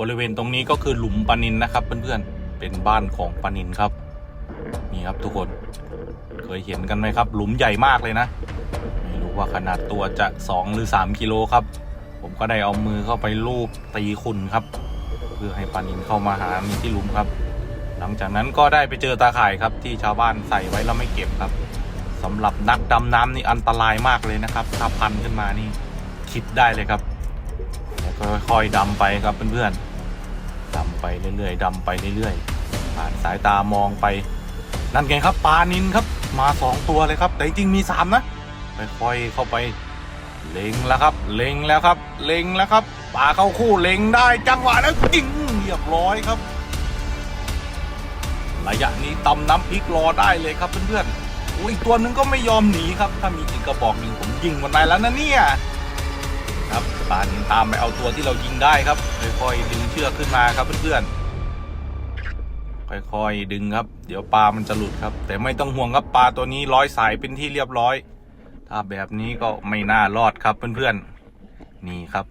บริเวณตรงนี้ก็คือหลุมปลานินนะครับ เพื่อนๆ เป็นบ้านของปลานินครับ นี่ครับทุกคน เคยเห็นกันไหมครับ หลุมใหญ่มากเลยนะ ไม่รู้ว่าขนาดตัวจะ 2 หรือ 3 กิโลครับ ผมก็ได้เอามือเข้าไปลูบตีขุนครับ เพื่อให้ปลานินเข้ามาหามีที่หลุมครับ หลังจากนั้นก็ได้ไปเจอตาข่ายครับ ที่ชาวบ้านใส่ไว้แล้วไม่เก็บครับสำหรับนักดำน้ำนี่อันตรายมากเลยนะครับ ถ้าพันขึ้นมานี่คิดได้เลยครับ ค่อยๆดำไปครับเพื่อนๆดำไปเรื่อยๆดำไปเรื่อยๆผ่านสายตามองไป นั่นไงครับปลานินครับมาสองตัวเลยครับ แต่จริงมีสามนะค่อยๆเข้าไปเล็งแล้วครับ เล็งแล้วครับ เล็งแล้วครับปลาเข้าคู่เล็งได้จังหวะแล้วจริงเรียบร้อยครับระยะนี้ตำน้ำพริกรอได้เลยครับเพื่อนๆอุ้ยอีกตัวนึงก็ไม่ยอมหนีครับ ถ้ามีอีกกระบอกหนึ่งผมยิงมันไปแล้วนะเนี่ย ครับปานตามไปเอาตัวที่เรายิงได้ครับ ค่อยๆดึงเชือกขึ้นมาครับเพื่อนๆ ค่อยๆดึงครับ เดี๋ยวปลามันจะหลุดครับ แต่ไม่ต้องห่วงครับปลาตัวนี้ร้อยสายเป็นที่เรียบร้อย ถ้าแบบนี้ก็ไม่น่ารอดครับเพื่อนๆ นี่ครับ